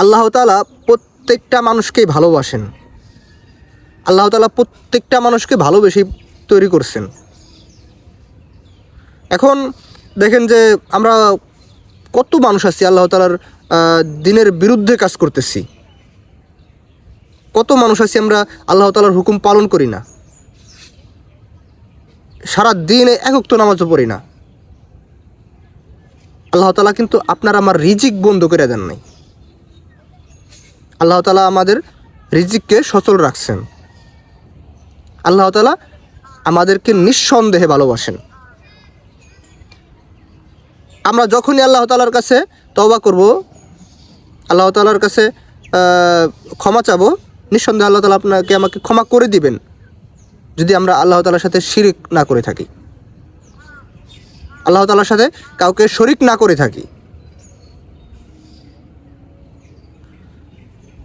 আল্লাহ তালা প্রত্যেকটা মানুষকেই ভালোবাসেন। আল্লাহ তালা প্রত্যেকটা মানুষকে ভালোবেসেই তৈরি করছেন। এখন দেখেন যে আমরা কত মানুষ আছি আল্লাহ তালার দিনের বিরুদ্ধে কাজ করতেছি। কত মানুষ আছি আমরা আল্লাহ তালার হুকুম পালন করি না। সারা দিনে একক তো নামাজও পড়ি না। আল্লাহ তালা কিন্তু আপনার আমার রিজিক বন্ধ করে দেন নাই। আল্লাহ তালা আমাদের রিজিককে সচল রাখছেন। আল্লাহ তালা আমাদেরকে নিঃসন্দেহে ভালোবাসেন। আমরা যখনই আল্লাহ তালার কাছে তওবা করব, আল্লাহ তালার কাছে ক্ষমা চাবো, নিঃসন্দেহে আল্লাহ তালা আপনাকে আমাকে ক্ষমা করে দিবেন, যদি আমরা আল্লাহ তালার সাথে শিরিক না করে থাকি। আল্লাহ তালার সাথে কাউকে শরিক না করে থাকি।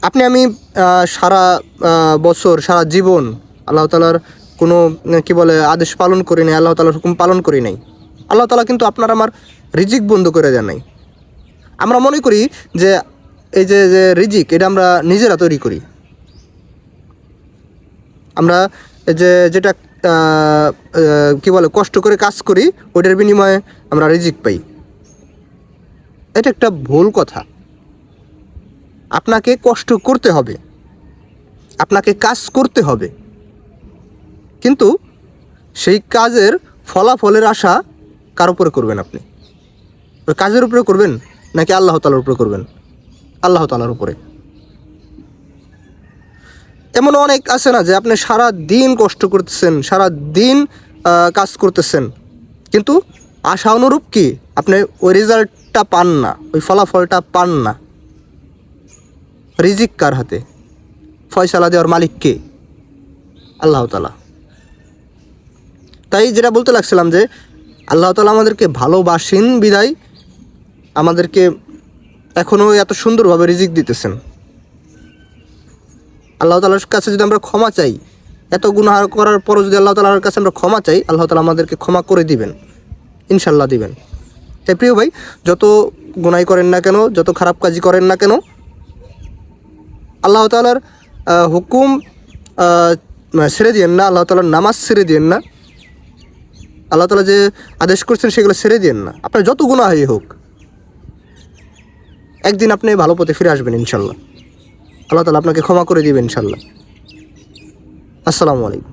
আপনি, আমি সারা বছর, সারা জীবন আল্লাহ তালার কোনো কি বলে, আদেশ পালন করি নাই, আল্লাহ তালার হুকুম পালন করি নাই। আল্লাহ তালা কিন্তু আপনার আমার রিজিক বন্ধ করে দেন নাই। আমরা মনে করি যে, এই যে যে রিজিক, এটা আমরা নিজেরা তৈরি করি। আমরা এই যে, যেটা কি বলে, কষ্ট করে কাজ করি, ওইটার বিনিময়ে আমরা রিজিক পাই। এটা একটা ভুল কথা। আপনাকে কষ্ট করতে হবে। আপনাকে কাজ করতে হবে। কিন্তু সেই কাজের ফলাফলের আশা কার উপরে করবেন আপনি? ওই কাজের উপরে করবেন নাকি আল্লাহ তালার উপরে করবেন? আল্লাহ তালার উপরে। এমন অনেক আছে না যে আপনি সারা দিন কষ্ট করতেছেন সারা দিন কাজ করতেছেন। কিন্তু আশা অনুরূপ কি? আপনি ওই রেজাল্টটা পান না, ওই ফলাফলটা পান না। রিজিক কার হাতে? ফয়সালা দেওয়ার মালিক কে? আল্লাহ তালা তাই যেটা বলতে লাগছিলাম যে, আল্লাহ তালা আমাদেরকে ভালোবাসেন বিদায়, আমাদেরকে এখনও এত সুন্দরভাবে রিজিক দিতেছেন। আল্লাহ তালার কাছে যদি আমরা ক্ষমা চাই, এত গুনাহ করার পরও যদি আল্লাহ তালার কাছে আমরা ক্ষমা চাই, আল্লাহ তালা আমাদেরকে ক্ষমা করে দিবেন। ইনশাল্লাহ দিবেন। তাই প্রিয় ভাই, যত গুনাই করেন না কেন, যত খারাপ কাজই করেন না কেন আল্লাহ তালার হুকুম ছেড়ে দিয়েন না, আল্লাহ তালার নামাজ ছেড়ে দিয়েন না। আল্লাহ তালা যে আদেশ করছেন সেগুলো ছেড়ে দিয়েন না। আপনার যত গুণা হয়ে হোক, একদিন আপনি ভালো পথে ফিরে আসবেন ইনশাল্লাহ। আল্লাহ তালা আপনাকে ক্ষমা করে দিবেন ইনশাল্লাহ। আসসালামু আলাইকুম।